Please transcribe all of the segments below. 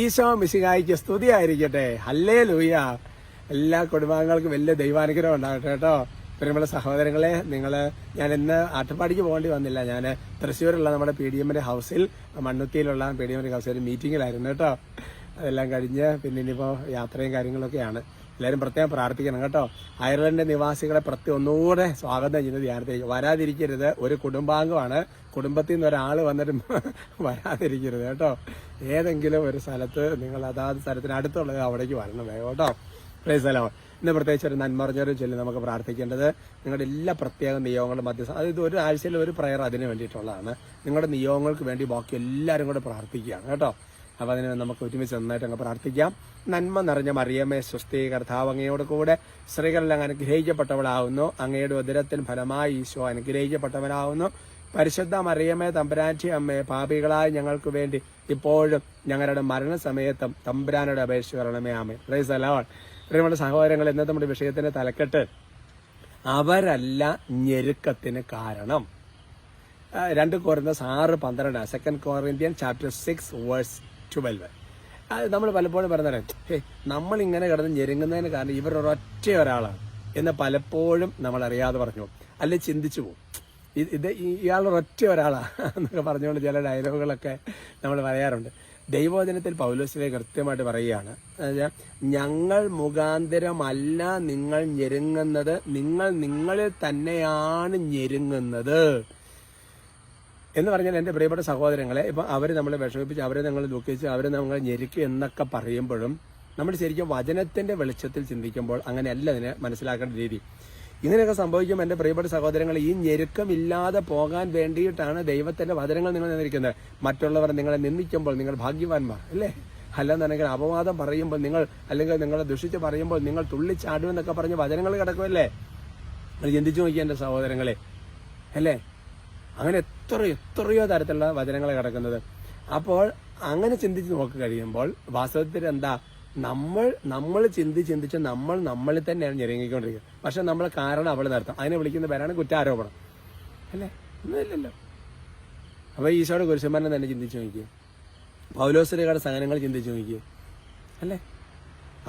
ഈശോ മിശിഹായിക്ക് സ്തുതിയായിരിക്കട്ടെ. ഹല്ലേ ലൂയ എല്ലാ കുടുംബാംഗങ്ങൾക്കും വലിയ ദൈവാനുഗ്രഹം ഉണ്ടാകട്ടെ കേട്ടോ. പ്രിയമുള്ള സഹോദരങ്ങളെ നിങ്ങൾ ഞാൻ ഇന്ന് ആട്ടുപാടിക്ക് പോകേണ്ടി വന്നില്ല. ഞാൻ തൃശ്ശൂരുള്ള നമ്മുടെ പി ഡി എമ്മിന്റെ ഹൗസിൽ മണ്ണുത്തിയിലുള്ള പി ഡി എമ്മിന്റെ ഹൗസിൽ മീറ്റിംഗിലായിരുന്നു കേട്ടോ. അതെല്ലാം കഴിഞ്ഞ് പിന്നെ ഇനിയിപ്പോൾ യാത്രയും കാര്യങ്ങളൊക്കെയാണ്. എല്ലാവരും പ്രത്യേകം പ്രാർത്ഥിക്കണം കേട്ടോ. അയർലൻഡ് നിവാസികളെ പ്രത്യേകം ഒന്നുകൂടെ സ്വാഗതം ചെയ്യുന്ന ധ്യാനത്തേക്ക് വരാതിരിക്കരുത്. ഒരു കുടുംബാംഗമാണ്. കുടുംബത്തിൽ നിന്ന് ഒരാൾ വന്നിട്ട് വരാതിരിക്കരുത് കേട്ടോ. ഏതെങ്കിലും ഒരു സ്ഥലത്ത് നിങ്ങൾ അതാത് സ്ഥലത്തിന് അടുത്തുള്ളത് അവിടേക്ക് വരണം വേഗം കേട്ടോ. പ്രൈസലോ ഇന്ന് പ്രത്യേകിച്ച് ഒരു നന്മറിഞ്ഞൊരു ചൊല്ലി നമുക്ക് പ്രാർത്ഥിക്കേണ്ടത് നിങ്ങളുടെ എല്ലാ പ്രത്യേക നിയോഗങ്ങളും മധ്യസ്ഥ അതായത് ഒരു ആഴ്ചയിൽ ഒരു പ്രയർ അതിന് വേണ്ടിയിട്ടുള്ളതാണ്. നിങ്ങളുടെ നിയോഗങ്ങൾക്ക് വേണ്ടി ബാക്കി എല്ലാവരും കൂടെ പ്രാർത്ഥിക്കുകയാണ് കേട്ടോ. അപ്പോൾ അതിന് നമുക്ക് ഒരുമിച്ച് നന്നായിട്ട് അങ്ങ് പ്രാർത്ഥിക്കാം. നന്മ നിറഞ്ഞ മറിയമേ സ്വസ്തി കർത്താവ് അങ്ങയോട് കൂടെ സ്ത്രീകളെല്ലാം അനുഗ്രഹിക്കപ്പെട്ടവളാവുന്നു. അങ്ങയുടെ ഉദരത്തിൽ ഫലമായി ഈശോ അനുഗ്രഹിക്കപ്പെട്ടവനാവുന്നു പരിശുദ്ധ മറിയമേ തമ്പുരാറ്റി അമ്മേ പാപികളായ ഞങ്ങൾക്ക് വേണ്ടി ഇപ്പോഴും ഞങ്ങളുടെ മരണസമയത്തും തമ്പുരാനോട് അപേക്ഷ വരണമേ ആമേ പ്രൈസ് അലോൺ പ്രിയമുള്ള സഹോദരങ്ങൾ ഇന്നത്തെ നമ്മുടെ വിഷയത്തിന്റെ തലക്കെട്ട് അവരല്ല ഞെരുക്കത്തിന് കാരണം. രണ്ട് കോറിന്തസ് ആറ് പന്ത്രണ്ട് second Corinthian chapter six verse twelve നമ്മൾ പലപ്പോഴും പറഞ്ഞു ഹേ നമ്മൾ ഇങ്ങനെ കിടന്ന് ഞെരുങ്ങുന്നതിന് കാരണം ഇവർ ഒരൊറ്റ ഒരാളാണ് എന്ന് പലപ്പോഴും നമ്മൾ അറിയാതെ പറഞ്ഞു അല്ലെ ചിന്തിച്ചു പോകും. ഇത് ഇയാൾ ഒരൊറ്റ ഒരാളാണ് എന്നൊക്കെ പറഞ്ഞുകൊണ്ട് ചില ഡയലോഗുകളൊക്കെ നമ്മൾ പറയാറുണ്ട്. ദൈവവചനത്തിൽ പൗലോസിലെ കൃത്യമായിട്ട് പറയുകയാണ് ഞങ്ങൾ മുഖാന്തരമല്ല നിങ്ങൾ ഞെരുങ്ങുന്നത് നിങ്ങൾ നിങ്ങളിൽ തന്നെയാണ് ഞെരുങ്ങുന്നത് എന്ന് പറഞ്ഞാൽ എന്റെ പ്രിയപ്പെട്ട സഹോദരങ്ങളെ ഇപ്പം അവർ നമ്മളെ വിഷമിപ്പിച്ച് അവരെ നമ്മൾ ദുഃഖിച്ച് അവരെ നമ്മൾ ഞെരുക്കി എന്നൊക്കെ പറയുമ്പോഴും നമ്മൾ ശരിക്കും വചനത്തിന്റെ വെളിച്ചത്തിൽ ചിന്തിക്കുമ്പോൾ അങ്ങനെയല്ല അതിനെ മനസ്സിലാക്കേണ്ട രീതി. ഇങ്ങനെയൊക്കെ സംഭവിക്കും എന്റെ പ്രിയപ്പെട്ട സഹോദരങ്ങൾ ഈ ഞെരുക്കമില്ലാതെ പോകാൻ വേണ്ടിയിട്ടാണ് ദൈവത്തിന്റെ വചനങ്ങൾ നിങ്ങൾ നിന്നിരിക്കുന്നത് മറ്റുള്ളവർ നിങ്ങളെ നിന്ദിക്കുമ്പോൾ നിങ്ങൾ ഭാഗ്യവാന്മാർ അല്ലേ? അല്ലെന്നുണ്ടെങ്കിൽ അപവാദം പറയുമ്പോൾ നിങ്ങൾ അല്ലെങ്കിൽ നിങ്ങളെ ദുഷിച്ച് പറയുമ്പോൾ നിങ്ങൾ തുള്ളിച്ചാടുമെന്നൊക്കെ പറഞ്ഞ് വചനങ്ങൾ കിടക്കുമല്ലേ? ചിന്തിച്ചു നോക്കിയ എന്റെ സഹോദരങ്ങളെ അല്ലേ? അങ്ങനെ എത്ര എത്രയോ തരത്തിലുള്ള വചനങ്ങൾ കിടക്കുന്നത്. അപ്പോൾ അങ്ങനെ ചിന്തിച്ച് നോക്കി കഴിയുമ്പോൾ വാസ്തവത്തിൽ എന്താ? നമ്മൾ നമ്മൾ ചിന്തി ചിന്തിച്ച് നമ്മൾ നമ്മളിൽ തന്നെയാണ് ഞെരുങ്ങിക്കൊണ്ടിരിക്കുന്നത്. പക്ഷെ നമ്മൾ കാരണം അവൾ നടത്തും അതിനെ വിളിക്കുന്ന പേരാണ് കുറ്റാരോപണം. അല്ലേ? ഒന്നുമില്ലല്ലോ അപ്പൊ ഈശോയുടെ കുരിശന്മാരനെ തന്നെ ചിന്തിച്ചു നോക്കിയേ. പൗലോസ്ലിയുടെ സഹനങ്ങൾ ചിന്തിച്ചു നോക്കിയേ. അല്ലേ?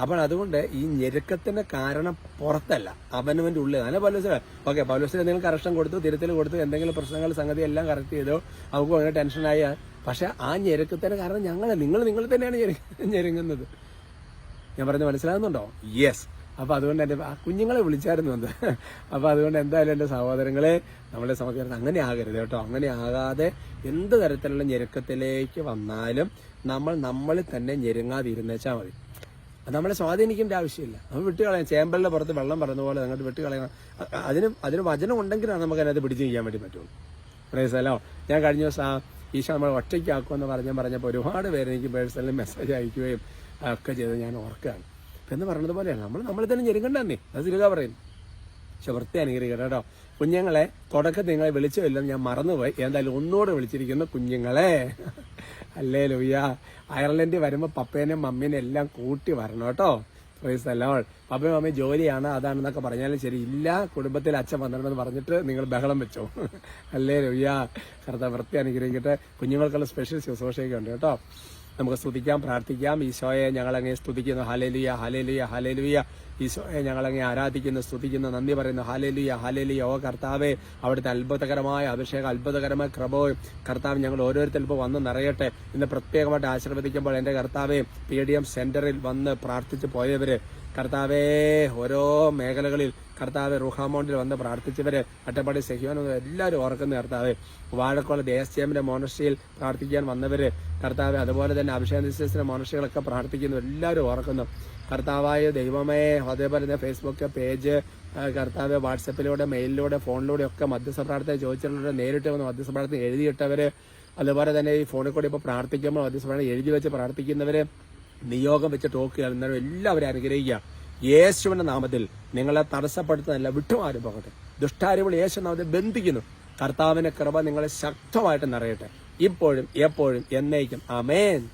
അപ്പോൾ അതുകൊണ്ട് ഈ ഞെരുക്കത്തിന്റെ കാരണം പുറത്തല്ല. അവനവന്റെ ഉള്ളിൽ അല്ല പൗലോസ് ഓക്കെ പൗലോസിന് എന്തെങ്കിലും കറക്ഷൻ കൊടുത്തു തിരുത്തൽ കൊടുത്തു എന്തെങ്കിലും പ്രശ്നങ്ങൾ സംഗതി എല്ലാം കറക്റ്റ് ചെയ്തോ അവർക്ക് അങ്ങനെ ടെൻഷനായ പക്ഷെ ആ ഞെരുക്കത്തിന് കാരണം ഞങ്ങൾ നിങ്ങൾ നിങ്ങൾ തന്നെയാണ് ഞെരു- ഞെരുങ്ങുന്നത്. ഞാൻ പറഞ്ഞ് മനസ്സിലാകുന്നുണ്ടോ? യെസ് അപ്പോൾ അതുകൊണ്ട് എന്റെ ആ കുഞ്ഞുങ്ങളെ വിളിച്ചായിരുന്നു എന്ത് അപ്പൊ അതുകൊണ്ട് എന്തായാലും എന്റെ സഹോദരങ്ങളെ നമ്മളെ സംബന്ധിച്ചിടത്ത് അങ്ങനെ ആകരുത് കേട്ടോ. അങ്ങനെ ആകാതെ എന്ത് തരത്തിലുള്ള ഞെരുക്കത്തിലേക്ക് വന്നാലും നമ്മൾ നമ്മൾ തന്നെ ഞെരുങ്ങാതിരുന്നേച്ചാൽ മതി. അത് നമ്മളെ സ്വാധീനിക്കേണ്ട ആവശ്യമില്ല. നമ്മൾ വിട്ടുകളയാം ചേമ്പലിന്റെ പുറത്ത് വെള്ളം പറഞ്ഞ പോലെ അങ്ങോട്ട് വിട്ടുകളയണം അതിന് അതിന് വചനം ഉണ്ടെങ്കിലാണ് നമുക്ക് അതിനകത്ത് പിടിച്ചു ചെയ്യാൻ വേണ്ടി പറ്റുള്ളൂ. പ്രേസലോ ഞാൻ കഴിഞ്ഞ ദിവസം ഈശോ നമ്മൾ ഒറ്റയ്ക്കാക്കുമെന്ന് പറഞ്ഞ പറഞ്ഞപ്പോൾ ഒരുപാട് പേര് എനിക്ക് പേഴ്സണലി മെസ്സേജ് അയക്കുകയും ഒക്കെ ചെയ്ത് ഞാൻ ഓർക്കുകയാണ്. എന്ന് പറഞ്ഞത് പോലെയാണ് നമ്മൾ നമ്മൾ തന്നെ ഞെരുങ്ങണ്ടെന്നേ അത് തിരുക പറയുന്നു പക്ഷെ വൃത്തി അനുകരിക്കണം കേട്ടോ. കുഞ്ഞുങ്ങളെ തുടക്കത്തിൽ നിങ്ങളെ വിളിച്ചില്ലെന്ന് ഞാൻ മറന്നുപോയി. എന്തായാലും ഒന്നുകൂടെ വിളിച്ചിരിക്കുന്നു കുഞ്ഞുങ്ങളെ. അല്ലേ ലൂയ്യ അയർലൻഡിൽ വരുമ്പോൾ പപ്പേനെയും മമ്മീനെയും എല്ലാം കൂട്ടി വരണം കേട്ടോ. പ്രൈസ് അല്ലോൾ പപ്പയും അമ്മയും ജോലിയാണ് അതാണെന്നൊക്കെ പറഞ്ഞാലും ശരി. ഇല്ല കുടുംബത്തിൽ അച്ഛൻ വന്നിട്ടുണ്ടെന്ന് പറഞ്ഞിട്ട് നിങ്ങൾ ബഹളം വെച്ചോ. അല്ലേ ലൂയ്യ കറുത്ത വൃത്തി അനുഗ്രഹിക്കട്ടെ. കുഞ്ഞുങ്ങൾക്കുള്ള സ്പെഷ്യൽ ശുശ്രൂഷയൊക്കെ ഉണ്ട് കേട്ടോ. നമുക്ക് സ്തുതിക്കാം പ്രാർത്ഥിക്കാം. ഈശോയെ ഞങ്ങളങ്ങെ സ്തുതിക്കുന്നു. ഹാലേലുയ ഹാലേലുയ ഹാലേലുയ ഈശോയെ ഞങ്ങളങ്ങെ ആരാധിക്കുന്നു സ്തുതിക്കുന്നു. നന്ദി പറയുന്നു. ഹാലേലുയ ഹാലേലുയ ഓ കർത്താവെ അവിടുത്തെ അത്ഭുതകരമായ അഭിഷേകം അത്ഭുതകരമായ ക്രമവും കർത്താവ് ഞങ്ങൾ ഓരോരുത്തരും ഇപ്പോൾ വന്ന് നിറയട്ടെ ഇന്ന് പ്രത്യേകമായിട്ട് ആശീർവദിക്കുമ്പോൾ എന്റെ കർത്താവെ പി ഡി എം സെന്ററിൽ വന്ന് പ്രാർത്ഥിച്ചു പോയവര് കർത്താവേ ഓരോ മേഖലകളിൽ കർത്താവ് റുഹാമോണ്ടിൽ വന്ന് പ്രാർത്ഥിച്ചവര് അട്ടപ്പാടി സെഹിയോൻ എല്ലാവരും ഓർക്കുന്ന കർത്താവ് വാഴക്കോള ദേശീയമിന്റെ മോണസ്ട്രിയിൽ പ്രാർത്ഥിക്കാൻ വന്നവര് കർത്താവ് അതുപോലെ തന്നെ അഭിഷേക നിശ്ചയത്തിന്റെ മോണസ്ട്രികളൊക്കെ പ്രാർത്ഥിക്കുന്നു എല്ലാവരും ഓർക്കുന്നു. കർത്താവായ ദൈവമേ അതേപോലെ തന്നെ ഫേസ്ബുക്ക് പേജ് കർത്താവ് വാട്സപ്പിലൂടെ മെയിലിലൂടെ ഫോണിലൂടെ ഒക്കെ മധ്യസ്ഥ പ്രാർത്ഥന ചോദിച്ചിട്ടുള്ളവർ നേരിട്ട് വന്ന് മധ്യസ്ഥ പ്രാർത്ഥന എഴുതിയിട്ടവര് അതുപോലെ തന്നെ ഈ ഫോണിൽ കൂടി ഇപ്പോൾ പ്രാർത്ഥിക്കുമ്പോൾ മധ്യസ്ഥ പ്രാർത്ഥന എഴുതി വെച്ച് പ്രാർത്ഥിക്കുന്നവര് നിയോഗം വെച്ച് ടോക്ക് ചെയ്യുന്നവരും എല്ലാവരും അനുഗ്രഹിക്കുക. യേശുവിന്റെ നാമത്തിൽ നിങ്ങളെ തടസ്സപ്പെടുത്തുന്നതല്ല വിട്ടുമാരും പോകട്ടെ. ദുഷ്ടാരികൾ യേശു നാമത്തിൽ ബന്ധിക്കുന്നു. കർത്താവിന്റെ കൃപ നിങ്ങളെ ശക്തമായിട്ട് നിറയട്ടെ. ഇപ്പോഴും എപ്പോഴും എന്നേക്കും. അമേൻ